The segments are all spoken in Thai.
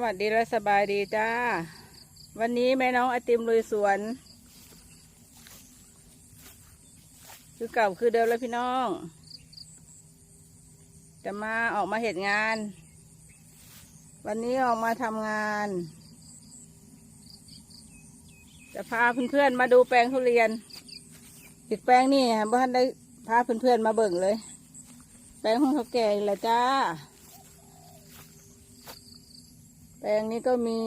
วัสดีและสบายดีจ้า วันนี้แม่น้องไอติมลุยสวน คือเก่าคือเดิมแล้วพี่น้อง จะมาออกมาเหตุงาน วันนี้ออกมาทำงาน จะพาเพื่อนๆมาดูแปลงทุเรียนอีกแปลงนี่บ้านได้พาเพื่อนๆมาเบิ่งเลย แปลงของเขาแก่นี่แหละจ้า แปลงนี้ก็มี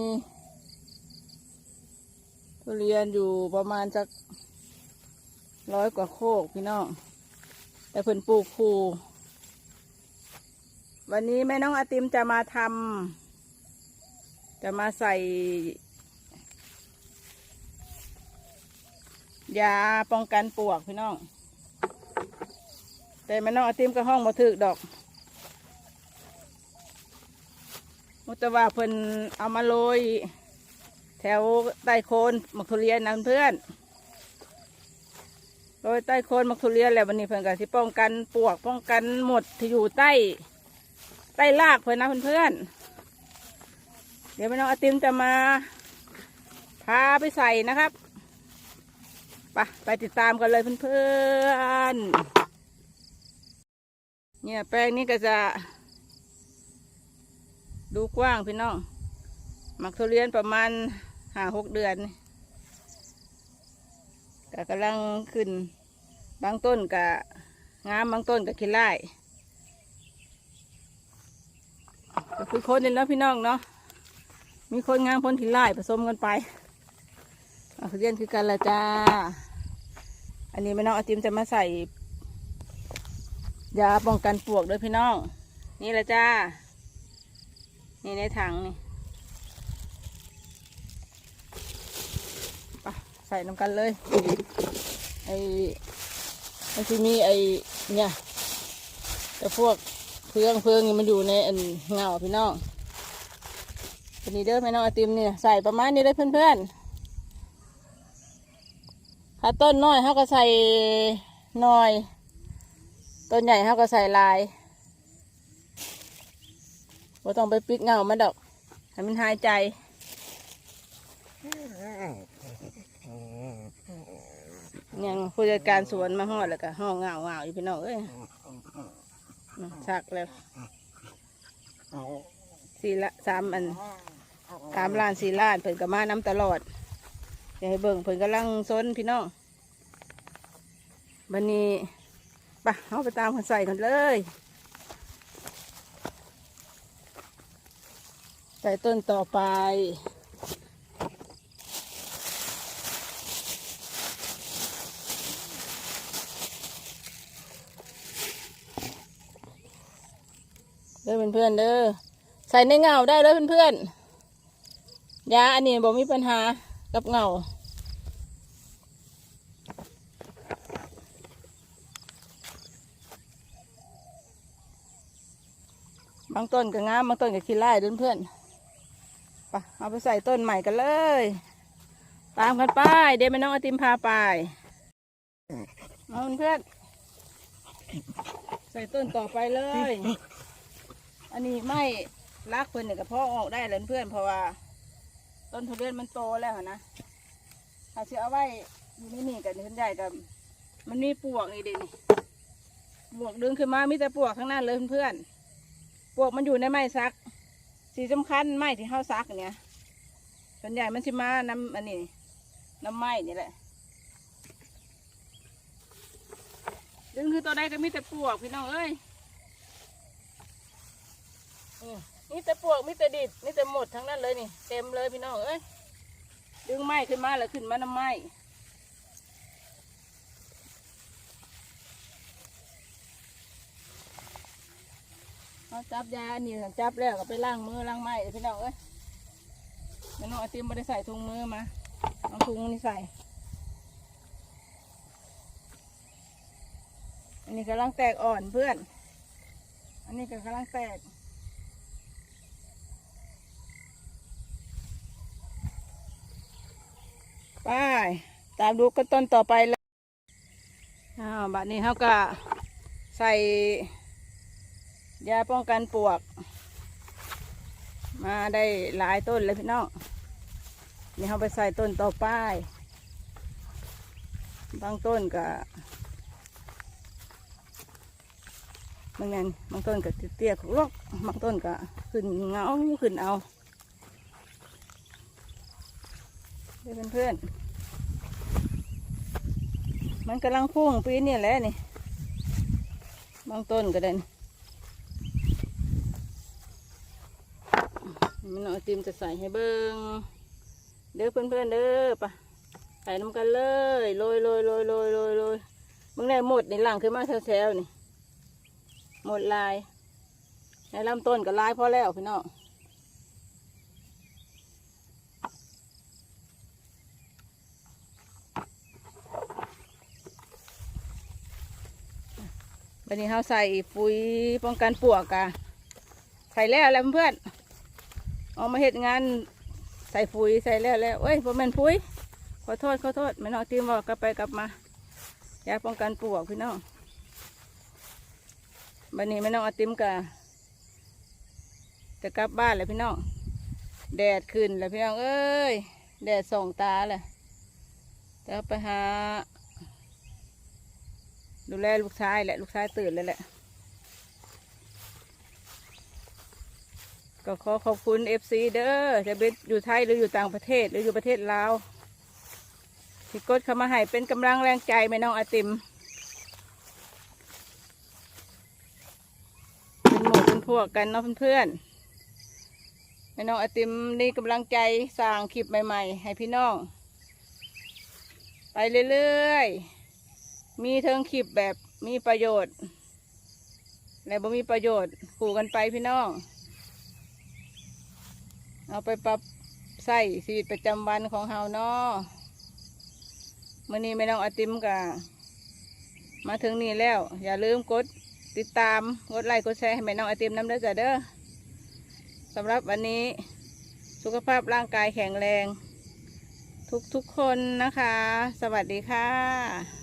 ทุเรียนอยู่ประมาณสักร้อยกว่าโคกพี่น้อง แต่เพิ่นปลูกคูวันนี้แม่น้องอาติมจะมาทำจะมาใส่ ยาป้องกันปวกพี่น้อง แต่แม่น้องอาติมก็ห้องบ่ถึกดอก มุตว่าเพิ่นเอามาโรยแถวใต้โคนมักทุเรียนนะเพื่อนโรยใต้โคนมักทุเรียนแล้ววันนี้เพิ่นก็สิป้องกันปลวกป้องกันหมดที่อยู่ใต้ ใต้รากเพิ่นนะเพื่อนเดี๋ยวแม่น้องอาติมจะมาพาไปใส่นะครับไปไปติดตามกันเลยเพื่อนๆเนี่ยแปลงนี้ก็จะ ดูกว้างพี่น้อง หมักทุเรียนประมาณห้าหกเดือนก็กำลังขึ้น บางต้นกะงามบางต้นกะขี้ไล่ก็คือคนนี่เนาะพี่น้องเนาะ มีคนงามคนขี้ไล่ผสมกันไปทุเรียนคือกันละจ้า อันนี้แม่น้องอาจิมจะมาใส่ยาป้องกันปวกด้วยพี่น้อง นี่ละจ้า นี่ในถังนี่ใส่น้ำกันเลย ไอ้มันจะมีไอ้เนี่ยแต่พวกเพื่องเพื่องนี่มันอยู่ในอันเงาพี่น้องเป็นนี้เด้อพี่น้องไอติมเนี่ยใส่ประมาณนี้เลยเพื่อนๆถ้าต้นน้อยเขาก็ใส่น้อย ต้นใหญ่เขาก็ใส่ลาย ว่าต้องไปปิดเงามันดอกให้มันหายใจ ยังผู้จัดการสวนมาหอดแล้วก็ห้องเงาเงาอยู่พี่น้องเอ้ยชักแล้วสี่ละสามอันสามล้านสี่ล้านเพิ่นก็มาน้ำตลอดอย่าให้เบิ่งเพิ่นกำลังซนพี่น้องบันนี้ไปเอาไปตามคนใส่กันเลย ใส่ต้นต่อไป เด้อเพื่อนๆเด้อใส่ในเงาได้เลยเพื่อนๆยาอันนี้บอกมีปัญหากับเงาบางต้นก็งามบางต้นก็ขี้ไล่เด้อเพื่อน ปเอาไปใส่ต้นใหม่กันเลย ตามกันไป เดี๋ยวแม่น้องไอติมพาไปเอาเพื่อนใส่ต้นต่อไปเลย อันนี้ไม่รักเพื่อนเนี่ยกับพ่อออกได้เลยเพื่อนเพราะว่า ต้นทุเรียนมันโตแล้วนะถ้าเชื่อเอาไว้อยู่นี่นี่กับเพื่อนใหญ่กับมันมีปวกนี่เด่นปวกดึงขึ้นมามีแต่ปวกทั้งนั้นเลยเพื่อนๆปวกมันอยู่ในไม้ซัก สีสำคัญไม้ที่เขาซักเนี่ยส่วนใหญ่มันสิมาน้ำอันนี้น้ำไม้นี่แหละดึงคือตัวใดก็มีแต่ปวกพี่น้องเอ้ยนี่แต่ปวกมีแต่ดิบมีแต่หมดทั้งนั้นเลยนี่ เต็มเลยพี่น้องเอ้ยดึงไม้ขึ้นมาแล้วขึ้นมาน้ำไม้ เอาจับยาอันนี้จับแล้วก็ไปล้างมือล้างไม้พี่น้องเอ้ยแล้วน้องไอติมไม่ได้ใส่ถุงมือมาเอาถุงนี่ใส่ อันนี้กำลังแตกอ่อนเพื่อน อันนี้ก็กำลังแตกไปตามดูกันต้นต่อไปเลยอ้าวบัดนี้เขาก็ใส่ ยาป้องกันปวก มาได้หลายต้นเลยพี่น้องนี่เขาไปใส่ต้นต่อไป้าย บางต้นก็บางงานบางต้นก็เตี้ยๆรกบางต้นก็ขึ้นเงาขึ้นเอาเพื่อนเพื่อนมันกำลังพุ่งปีนี่แหละนี่ บางต้นก็ได้นี่ มันเอาติมจะใส่ให้เบิงเด้อเพื่อนๆเด้อปะใส่น้ำกันเลยโรยโรยโรยโรยโรยโรยมึงได้หมดในหลังขึ้นมาแซวๆนี่หมดลายในลำต้นก็ลายพอแล้วพี่น้องวันนี้เราใส่ปุ๋ยป้องกันปวกกะใส่แล้วแล้วเพื่อนๆ เอามาเห็ดงานใส่ปุ๋ยใส่แล้วแล้วเอ้ยผมเป็นปุ๋ยขอโทษขอโทษไม่น้องติมบอกกลับไปกลับมายาป้องกันปวกพี่น้องบันนี้ไม่น้องอาติมกะจะกลับบ้านเลยพี่น้องแดดขึ้นแล้วพี่น้องเอ้ยแดดส่องตาเลยจะไปหาดูแลลูกชายแหละลูกชายตื่นแล้วแหละ ก็ขอขอบคุณเอฟซีเด้อจะเป็นอยู่ไทยหรืออยู่ต่างประเทศหรืออยู่ประเทศลาวที่กดเข้ามาให้เป็นกำลังแรงใจแม่น้องอติมเป็นหมู่เป็นพวกกันเนาะเพื่อนๆแม่น้องอติมนี่กำลังใจสร้างคลิปใหม่ ๆ ให้พี่น้อง ไปเรื่อยๆ มีเทิงคลิปแบบมีประโยชน์และบ่มีประโยชน์ขู่กันไปพี่น้อง เอาไปปรับใส่ชีวิตประจำวันของเฮาเนาะมื่อนี้ไม่ต้องอติมกะมาถึงนี่แล้ว อย่าลืมกดติดตามกดไลค์กดแชร์ให้แม่น้องไอติมน้ำเด้อจ้ะเด้อสำหรับวันนี้สุขภาพร่างกายแข็งแรง ทุกๆคนนะคะ สวัสดีค่ะ